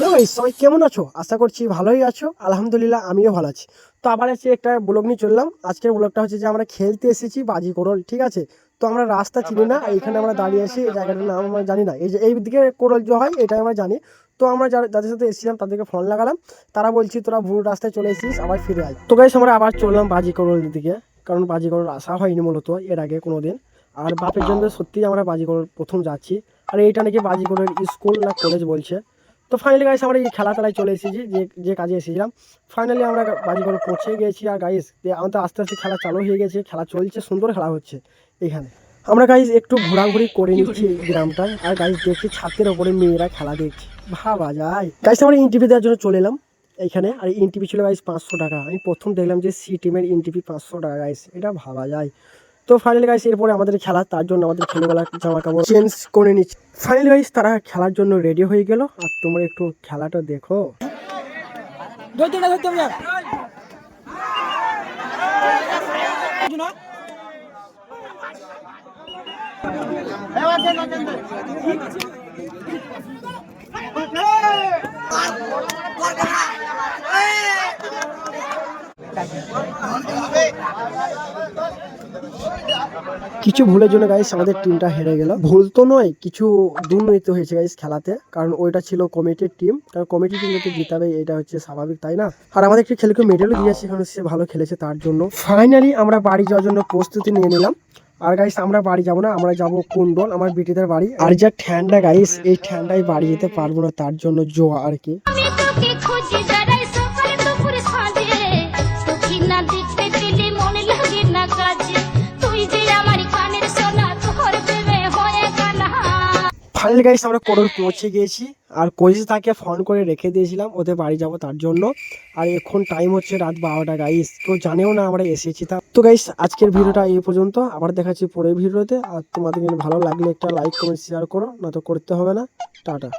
Hello ভাই সবাই কেমন আছো? আশা করছি ভালোই আছো। আলহামদুলিল্লাহ, আমিও ভালো আছি। তো আবার এসে একটা ব্লগ নিয়ে চললাম। আজকের ব্লগটা হচ্ছে যে আমরা খেলতে এসেছি বাজি কোরল, ঠিক আছে? তো আমরা রাস্তা চিনি না, এইখানে আমরা দাঁড়িয়ে আছি, এই জায়গাটার নাম আমরা জানি না। এই যে এই দিকে কোরল যে হয় এটা আমরা জানি। তো আমরা যারা- যাদের সাথে এসেছিলাম, তাদেরকে ফোন লাগালাম। তারা বলছি, তোরা ভুল রাস্তায় চলে এসেছিস, আবার ফিরে আয়। তো গাইস আমরা আবার চললাম বাজি কোরলের দিকে। কারণ বাজি কোরল আসা হয়নি মূলত, এর আগে কোনো দিন আর বাপের জন্য সত্যিই আমরা বাজি কোরল প্রথম যাচ্ছি। আর এইটা নাকি বাজি কোরল স্কুল না কলেজ বলছে। তো ফাইনালি গাইস আমরা এই খেলা খেলায় চলে এসেছি, যে যে কাজে এসেছিলাম ফাইনালি আমরা বাজি করে পৌঁছে গেছি আর গাইস আমাদের আস্তে আস্তে খেলা চালু হয়ে গেছে, খেলা চলছে, সুন্দর খেলা হচ্ছে এখানে। আমরা গাইস একটু ঘোরাঘুরি করে নিচ্ছি গ্রামটায়, আর গাইস দেখছি ছাদের ওপরে মেয়েরা খেলা দেখছে। ভাবা যায়। গাইস আমরা ইন্টিভি দেওয়ার জন্য চলে এলাম এইখানে আর ইনটিভি ছিল গাইস পাঁচশো টাকা। আমি প্রথম দেখলাম যে সি টিমের ইনটিভি পাঁচশো টাকা গাইস এটা ভাবা যায়। তো ফাইনালি গাইস এরপরে আমাদের খেলা, তার জন্য আমাদের ছেলেবেলা জামা কাপড় চেঞ্জ করে নিচ্ছি। ফাইনালি গাইস তারা খেলার জন্য রেডি হয়ে গেল। আর তোমরা একটু খেলাটা দেখো। কিছু ভুলের জন্য গাইস আমাদের টিমটা হেরে গেল। ভুল তো নয়, কিছু দুর্নীতি হয়েছে গাইস খেলাতে। কারণ ওইটা ছিল কমিটির টিম কারণ কমিটি টিম যাতে জিতাবে, এটা হচ্ছে স্বাভাবিক, তাই না? আর আমাদের একটি খেলকে মেডেলও দিয়েছে কারণ সে ভালো খেলেছে তার জন্য। ফাইনালি আমরা বাড়ি যাওয়ার জন্য প্রস্তুতি নিয়ে নিলাম। আর গাইস আমরা বাড়ি যাব না, আমরা যাব কুন্ডল আমার বিটিদের বাড়ি। আর যা ঠান্ডা গাইস এই ঠান্ডায় বাড়ি যেতে পারব না তার জন্য জোয়া আর কি। ফাইনালি গাইস আমরা কোরোর পৌঁছে গিয়েছি। আর কোচিস তাকে ফোন করে রেখে দিয়েছিলাম, ওদের বাড়ি যাব তার জন্য। আর এখন টাইম হচ্ছে রাত বারোটা গাইস কেউ জানেও না আমরা এসেছি তা তো গাইস আজকের ভিডিওটা এই পর্যন্ত। আবার দেখাচ্ছি পরের ভিডিওতে। আর তোমাদের ভালো লাগলে একটা লাইক কমেন্ট শেয়ার করো। না তো করতে হবে না। টাটা।